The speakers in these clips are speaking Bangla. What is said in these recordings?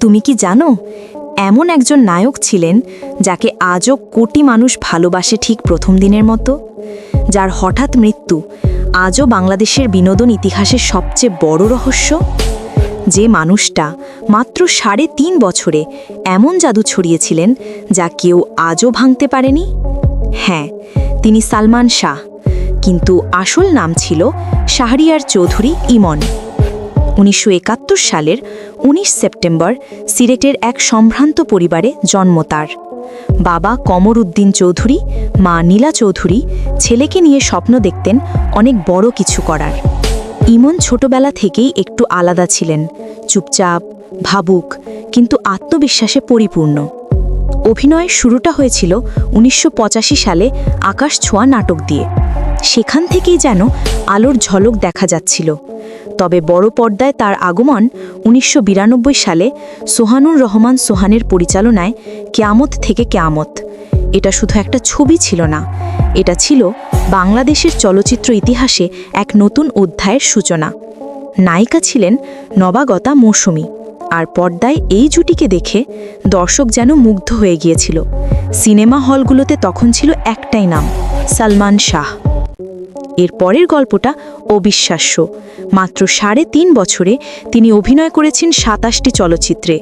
তুমি কি জানো, এমন একজন নায়ক ছিলেন যাকে আজও কোটি মানুষ ভালোবাসে ঠিক প্রথম দিনের মতো? যার হঠাৎ মৃত্যু আজও বাংলাদেশের বিনোদন ইতিহাসের সবচেয়ে বড় রহস্য? যে মানুষটা মাত্র সাড়ে তিন বছরে এমন জাদু ছড়িয়েছিলেন যা কেউ আজও ভাঙতে পারেনি? হ্যাঁ তিনি সালমান শাহ, কিন্তু আসল নাম ছিল শাহরিয়ার চৌধুরী ইমন। উনিশশো একাত্তর সালের ১৯ সেপ্টেম্বর সিলেটের এক সম্ভ্রান্ত পরিবারে জন্ম তার। বাবা কমর উদ্দিন চৌধুরী, মা নীলা চৌধুরী ছেলেকে নিয়ে স্বপ্ন দেখতেন অনেক বড় কিছু করার। ইমন ছোটবেলা থেকেই একটু আলাদা ছিলেন, চুপচাপ, ভাবুক, কিন্তু আত্মবিশ্বাসে পরিপূর্ণ। অভিনয়ের শুরুটা হয়েছিল উনিশশো পঁচাশি সালে আকাশ ছোঁয়া নাটক দিয়ে। সেখান থেকেই যেন আলোর ঝলক দেখা যাচ্ছিল। তবে বড় পর্দায় তার আগমন উনিশশো বিরানব্বই সালে সোহানুর রহমান সোহানের পরিচালনায় কেয়ামত থেকে কেয়ামত। এটা শুধু একটা ছবি ছিল না, এটা ছিল বাংলাদেশের চলচ্চিত্র ইতিহাসে এক নতুন অধ্যায়ের সূচনা। নায়িকা ছিলেন নবাগতা মৌসুমী, আর পর্দায় এই জুটিকে দেখে দর্শক যেন মুগ্ধ হয়ে গিয়েছিল। সিনেমা হলগুলোতে তখন ছিল একটাই নাম, সালমান শাহ। এর পরের গল্পটা অবিশ্বাস্য। মাত্র সাড়ে তিন বছরে তিনি অভিনয় করেছেন সাতাশটি চলচ্চিত্রে।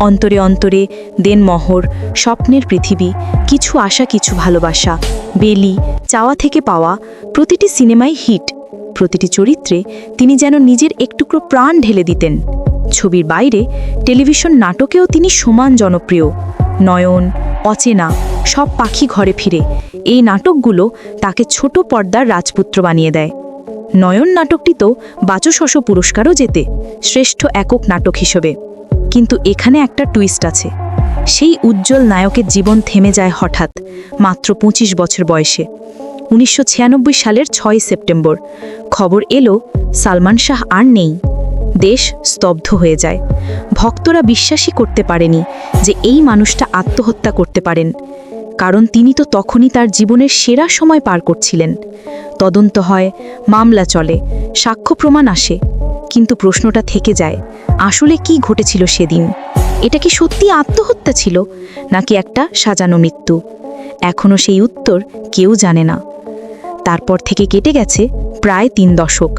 অন্তরে অন্তরে, দেনমোহর, স্বপ্নের পৃথিবী, কিছু আশা, কিছু ভালোবাসা, বেলি, চাওয়া থেকে পাওয়া, প্রতিটি সিনেমাই হিট। প্রতিটি চরিত্রে তিনি যেন নিজের একটুকরো প্রাণ ঢেলে দিতেন। ছবির বাইরে টেলিভিশন নাটকেও তিনি সমান জনপ্রিয়। নয়ন, অচেনা সব পাখি ঘরে ফিরে। এই নাটকগুলো তাকে ছোট পর্দার রাজপুত্র বানিয়ে দেয়। নয়ন নাটকটি তো বাচসস পুরস্কারও জেতে শ্রেষ্ঠ একক নাটক হিসেবে। কিন্তু এখানে একটা টুইস্ট আছে। সেই উজ্জ্বল নায়কের জীবন থেমে যায় হঠাৎ, মাত্র পঁচিশ বছর বয়সে। উনিশশো ছিয়ানব্বই সালের ছয় সেপ্টেম্বর, খবর এলো, সালমান শাহ আর নেই। দেশ স্তব্ধ হয়ে যায়। ভক্তরা বিশ্বাসই করতে পারেনি যে এই মানুষটা আত্মহত্যা করতে পারেন। কারণ তিনি তো তখনই তার জীবনের সেরা সময় পার করছিলেন। তদন্ত হয়, মামলা চলে, সাক্ষ্য প্রমাণ আসে, কিন্তু প্রশ্নটা থেকে যায়, আসলে কি ঘটেছিল সেদিন? এটা কি সত্যি আত্মহত্যা ছিল, নাকি একটা সাজানো মৃত্যু? এখনও সেই উত্তর কেউ জানে না। তারপর থেকে কেটে গেছে প্রায় তিন দশক।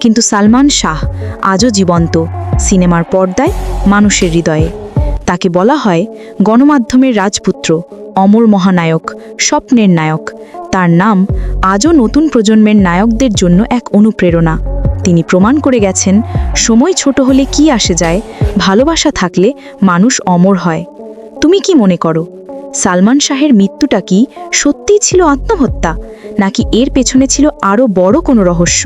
কিন্তু সালমান শাহ আজও জীবন্ত, সিনেমার পর্দায় মানুষের হৃদয়ে। তাকে বলা হয় গণমাধ্যমের রাজপুত্র অমর মহানায়ক, স্বপ্নের নায়ক। তার নাম আজও নতুন প্রজন্মের নায়কদের জন্য এক অনুপ্রেরণা। তিনি প্রমাণ করে গেছেন, সময় ছোট হলে কি আসে যায়, ভালোবাসা থাকলে মানুষ অমর হয়। তুমি কি মনে করো, সালমান শাহের মৃত্যুটা কি সত্যিই ছিল আত্মহত্যা, নাকি এর পেছনে ছিল আরও বড় কোনো রহস্য?